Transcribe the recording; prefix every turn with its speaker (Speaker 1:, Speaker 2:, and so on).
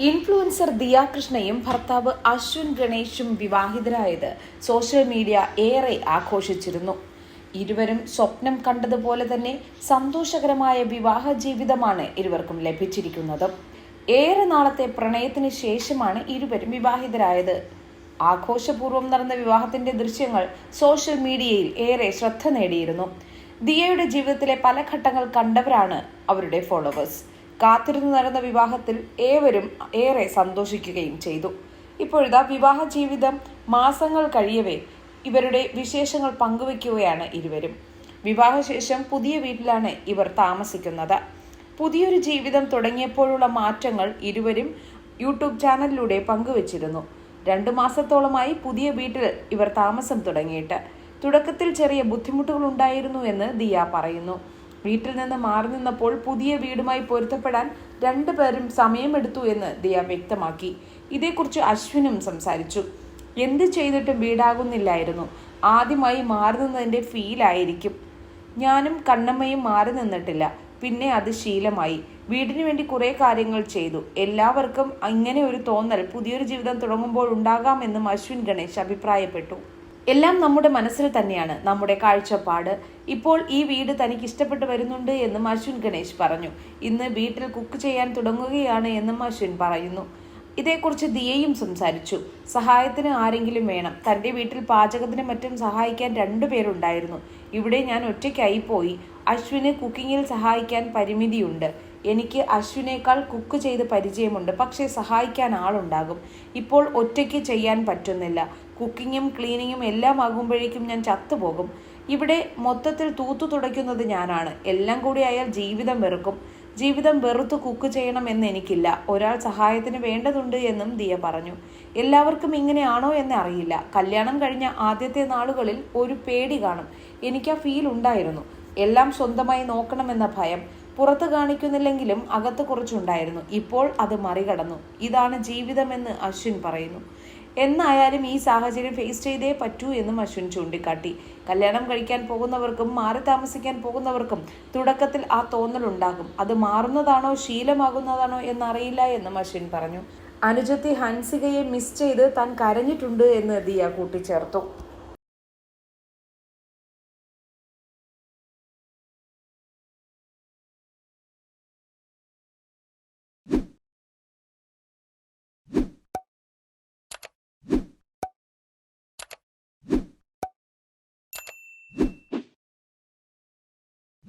Speaker 1: Influencer Diya കൃഷ്ണയും ഭർത്താവ് അശ്വിൻ ഗണേഷും വിവാഹിതരായത് സോഷ്യൽ മീഡിയ ഏറെ ആഘോഷിച്ചിരുന്നു. ഇരുവരും സ്വപ്നം കണ്ടതുപോലെ തന്നെ സന്തോഷകരമായ വിവാഹ ജീവിതമാണ് ഇരുവർക്കും ലഭിച്ചിരിക്കുന്നത്. ഏറെ നാളത്തെ പ്രണയത്തിന് ശേഷമാണ് ഇരുവരും വിവാഹിതരായത്. ആഘോഷപൂർവം നടന്ന വിവാഹത്തിന്റെ ദൃശ്യങ്ങൾ സോഷ്യൽ മീഡിയയിൽ ഏറെ ശ്രദ്ധ നേടിയിരുന്നു. ദിയയുടെ ജീവിതത്തിലെ പല ഘട്ടങ്ങൾ കണ്ടവരാണ് അവരുടെ ഫോളോവേഴ്സ്. കാത്തിരുന്നു നടന്ന വിവാഹത്തിൽ ഏവരും ഏറെ സന്തോഷിക്കുകയും ചെയ്തു. ഇപ്പോഴിതാ വിവാഹ ജീവിതം മാസങ്ങൾ കഴിയവേ ഇവരുടെ വിശേഷങ്ങൾ പങ്കുവയ്ക്കുകയാണ് ഇരുവരും. വിവാഹശേഷം പുതിയ വീട്ടിലാണ് ഇവർ താമസിക്കുന്നത്. പുതിയൊരു ജീവിതം തുടങ്ങിയപ്പോഴുള്ള മാറ്റങ്ങൾ ഇരുവരും യൂട്യൂബ് ചാനലിലൂടെ പങ്കുവച്ചിരുന്നു. രണ്ടു മാസത്തോളമായി പുതിയ വീട്ടിൽ ഇവർ താമസം തുടങ്ങിയിട്ട്. തുടക്കത്തിൽ ചെറിയ ബുദ്ധിമുട്ടുകൾ ഉണ്ടായിരുന്നു എന്ന് ദിയ പറയുന്നു. വീട്ടിൽ നിന്ന് മാറി നിന്നപ്പോൾ പുതിയ വീടുമായി പൊരുത്തപ്പെടാൻ രണ്ടുപേരും സമയമെടുത്തു എന്ന് ദിയ വ്യക്തമാക്കി. ഇതേക്കുറിച്ച് അശ്വിനും സംസാരിച്ചു. എന്ത് ചെയ്തിട്ടും വീടാകുന്നില്ലായിരുന്നു. ആദ്യമായി മാറി നിന്നതിന്റെ ഫീലായിരിക്കും ഞാനും കണ്ണമ്മയും മാറി നിന്നിട്ടില്ല. പിന്നെ അത് ശീലമായി. വീടിന് വേണ്ടി കുറേ കാര്യങ്ങൾ ചെയ്തു. എല്ലാവർക്കും ഇങ്ങനെ ഒരു തോന്നൽ പുതിയൊരു ജീവിതം തുടങ്ങുമ്പോൾ ഉണ്ടാകാമെന്നും അശ്വിൻ ഗണേശ് അഭിപ്രായപ്പെട്ടു. എല്ലാം നമ്മുടെ മനസ്സിൽ തന്നെയാണ് നമ്മുടെ കാഴ്ചപ്പാട്. ഇപ്പോൾ ഈ വീട് തനിക്ക് ഇഷ്ടപ്പെട്ടു വരുന്നുണ്ട് എന്നും അശ്വിൻ ഗണേഷ് പറഞ്ഞു. ഇന്ന് വീട്ടിൽ കുക്ക് ചെയ്യാൻ തുടങ്ങുകയാണ് എന്നും അശ്വിൻ പറയുന്നു. ഇതേക്കുറിച്ച് ദിയയും സംസാരിച്ചു. സഹായത്തിന് ആരെങ്കിലും വേണം. തന്റെ വീട്ടിൽ പാചകത്തിന് മറ്റും സഹായിക്കാൻ രണ്ടുപേരുണ്ടായിരുന്നു ഇവിടെ ഞാൻ ഒറ്റയ്ക്കായി പോയി. അശ്വിന് കുക്കിങ്ങിൽ സഹായിക്കാൻ പരിമിതിയുണ്ട്. എനിക്ക് അശ്വിനേക്കാൾ കുക്ക് ചെയ്ത് പരിചയമുണ്ട്. പക്ഷേ സഹായിക്കാൻ ആളുണ്ടാകും. ഇപ്പോൾ ഒറ്റയ്ക്ക് ചെയ്യാൻ പറ്റുന്നില്ല. കുക്കിങ്ങും ക്ലീനിങ്ങും എല്ലാം ആകുമ്പോഴേക്കും ഞാൻ ചത്തുപോകും. ഇവിടെ മൊത്തത്തിൽ തൂത്തു തുടയ്ക്കുന്നത് ഞാനാണ്. എല്ലാം കൂടി അയാൾ ജീവിതം വെറുക്കും. ജീവിതം വെറുത്ത് കുക്ക് ചെയ്യണം എന്ന് എനിക്കില്ല. ഒരാൾ സഹായത്തിന് വേണ്ടതുണ്ട് എന്നും ദിയ പറഞ്ഞു. എല്ലാവർക്കും ഇങ്ങനെയാണോ എന്ന് അറിയില്ല. കല്യാണം കഴിഞ്ഞ ആദ്യത്തെ നാളുകളിൽ ഒരു പേടി കാണും. എനിക്ക് ആ ഫീൽ ഉണ്ടായിരുന്നു. എല്ലാം സ്വന്തമായി നോക്കണമെന്ന ഭയം. പുറത്ത് കാണിക്കുന്നില്ലെങ്കിലും അകത്ത് കുറച്ചുണ്ടായിരുന്നു. ഇപ്പോൾ അത് മറികടന്നു. ഇതാണ് ജീവിതമെന്ന് അശ്വിൻ പറയുന്നു. എന്നായാലും ഈ സാഹചര്യം ഫേസ് ചെയ്തേ പറ്റൂ എന്നും അശ്വിൻ ചൂണ്ടിക്കാട്ടി. കല്യാണം കഴിക്കാൻ പോകുന്നവർക്കും മാറി താമസിക്കാൻ പോകുന്നവർക്കും തുടക്കത്തിൽ ആ തോന്നൽ ഉണ്ടാകും അത് മാറുന്നതാണോ ശീലമാകുന്നതാണോ എന്നറിയില്ല എന്നും അശ്വിൻ പറഞ്ഞു. അനുജത്തി ഹൻസികയെ മിസ് ചെയ്ത് താൻ കരഞ്ഞിട്ടുണ്ട് എന്ന് ദിയ കൂട്ടിച്ചേർത്തു.